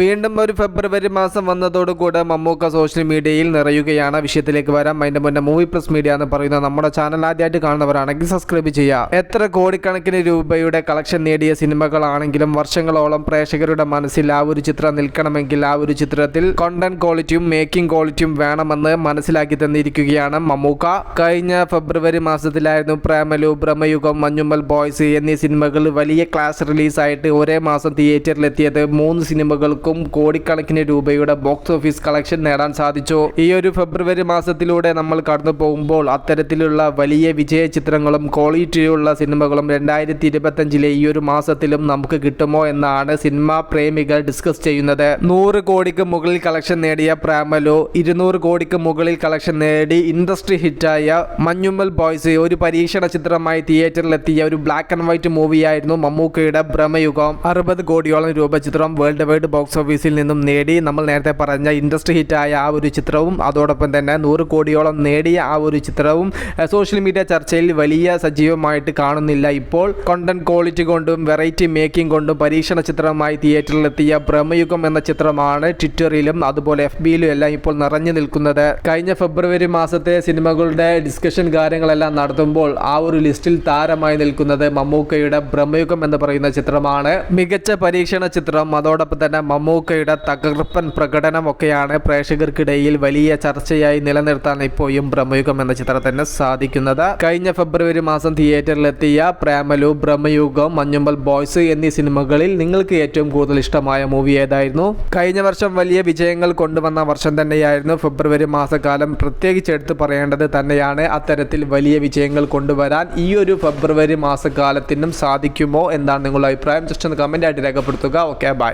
വീണ്ടും ഒരു ഫെബ്രുവരി മാസം വന്നതോടുകൂടെ മമ്മൂക്ക സോഷ്യൽ മീഡിയയിൽ നിറയുകയാണ്. വിഷയത്തിലേക്ക് വരാം. അതിന്റെ മുന്നേ മൂവി പ്ലസ് മീഡിയ എന്ന് പറയുന്ന നമ്മുടെ ചാനൽ ആദ്യമായിട്ട് കാണുന്നവരാണെങ്കിൽ സബ്സ്ക്രൈബ് ചെയ്യുക. എത്ര കോടിക്കണക്കിന് രൂപയുടെ കളക്ഷൻ നേടിയ സിനിമകളാണെങ്കിലും വർഷങ്ങളോളം പ്രേക്ഷകരുടെ മനസ്സിൽ ആ ഒരു ചിത്രം നിൽക്കണമെങ്കിൽ ആ ഒരു ചിത്രത്തിൽ കണ്ടന്റ് ക്വാളിറ്റിയും മേക്കിംഗ് ക്വാളിറ്റിയും വേണമെന്ന് മനസ്സിലാക്കി തന്നിരിക്കുകയാണ് മമ്മൂക്ക. കഴിഞ്ഞ ഫെബ്രുവരി മാസത്തിലായിരുന്നു പ്രേമലു ബ്രഹ്മയുഗം മഞ്ഞുമ്മൽ ബോയ്സ് എന്നീ സിനിമകൾ വലിയ ക്ലാസ് റിലീസായിട്ട് ഒരേ മാസം തിയേറ്ററിലെത്തിയത് മൂന്ന് സിനിമകൾക്കും കോടിക്കണക്കിന് രൂപയുടെ ബോക്സ് ഓഫീസ് കളക്ഷൻ നേടാൻ സാധിച്ചു. ഈ ഒരു ഫെബ്രുവരി മാസത്തിലൂടെ നമ്മൾ കടന്നു പോകുമ്പോൾ അത്തരത്തിലുള്ള വലിയ വിജയ ചിത്രങ്ങളും ക്വാളിറ്റിയുള്ള സിനിമകളും രണ്ടായിരത്തി ഇരുപത്തഞ്ചിലെ ഈ ഒരു മാസത്തിലും നമുക്ക് കിട്ടുമോ എന്നാണ് സിനിമാ പ്രേമികൾ ഡിസ്കസ് ചെയ്യുന്നത്. നൂറ് കോടിക്ക് മുകളിൽ കളക്ഷൻ നേടിയ പ്രാമലു ഇരുന്നൂറ് കോടിക്ക് മുകളിൽ കളക്ഷൻ നേടി ഇൻഡസ്ട്രി ഹിറ്റായ മഞ്ഞുമ്മൽ ബോയ്സ് ഒരു പരീക്ഷണ ചിത്രമായി തിയേറ്ററിലെത്തിയ ഒരു ബ്ലാക്ക് ആൻഡ് വൈറ്റ് മൂവിയായിരുന്നു മമ്മൂക്കയുടെ ഭ്രമയുഗം. അറുപത് കോടിയോളം രൂപ ചിത്രം വേൾഡ് വൈഡ് ബോക്സ് ഓഫീസിൽ നിന്നും നേടി നമ്മൾ നേരത്തെ പറഞ്ഞ ഇൻഡസ്ട്രി ഹിറ്റായ ആ ഒരു ചിത്രവും അതോടൊപ്പം തന്നെ നൂറ് കോടിയോളം നേടിയ ആ ഒരു ചിത്രവും സോഷ്യൽ മീഡിയ ചർച്ചയിൽ വലിയ സജീവമായിട്ട് കാണുന്നില്ല. ഇപ്പോൾ കണ്ടന്റ് ക്വാളിറ്റി കൊണ്ടും വെറൈറ്റി മേക്കിംഗ് കൊണ്ടും പരീക്ഷണ ചിത്രമായി തിയേറ്ററിലെത്തിയ ബ്രഹ്മയുഗം എന്ന ചിത്രമാണ് ട്വിറ്ററിലും അതുപോലെ എഫ് ബിയിലും എല്ലാം ഇപ്പോൾ നിറഞ്ഞു നിൽക്കുന്നത്. കഴിഞ്ഞ ഫെബ്രുവരി മാസത്തെ സിനിമകളുടെ ഡിസ്കഷൻ കാര്യങ്ങളെല്ലാം നടത്തുമ്പോൾ ആ ഒരു ലിസ്റ്റിൽ താരമായി നിൽക്കുന്നത് മമ്മൂക്കയുടെ ബ്രഹ്മയുഗം എന്ന് പറയുന്ന ചിത്രമാണ്. മികച്ച പരീക്ഷണ ചിത്രം അതോടൊപ്പം തന്നെ മമ്മൂക്കയുടെ തകർപ്പൻ പ്രകടനമൊക്കെയാണ് പ്രേക്ഷകർക്കിടയിൽ വലിയ ചർച്ചയായി നിലനിർത്താൻ ഇപ്പോഴും ഭ്രമയുഗം എന്ന ചിത്രത്തിന് സാധിക്കുന്നത്. കഴിഞ്ഞ ഫെബ്രുവരി മാസം തിയേറ്ററിലെത്തിയ പ്രേമലു ഭ്രമയുഗം മഞ്ഞുമ്പൽ ബോയ്സ് എന്നീ സിനിമകളിൽ നിങ്ങൾക്ക് ഏറ്റവും കൂടുതൽ ഇഷ്ടമായ മൂവി ഏതായിരുന്നു? കഴിഞ്ഞ വർഷം വലിയ വിജയങ്ങൾ കൊണ്ടുവന്ന വർഷം തന്നെയായിരുന്നു ഫെബ്രുവരി മാസക്കാലം പ്രത്യേകിച്ച് എടുത്തു പറയേണ്ടത് തന്നെയാണ് അത്തരത്തിൽ വലിയ വിജയങ്ങൾ കൊണ്ടുവരാൻ ഈ ഒരു ഫെബ്രുവരി മാസക്കാലത്തിനും സാധിക്കുമോ എന്നാണ് നിങ്ങളുടെ അഭിപ്രായം? ജസ്റ്റ് ഒന്ന് കമന്റ് ആയിട്ട് രേഖപ്പെടുത്തുക. Okay bye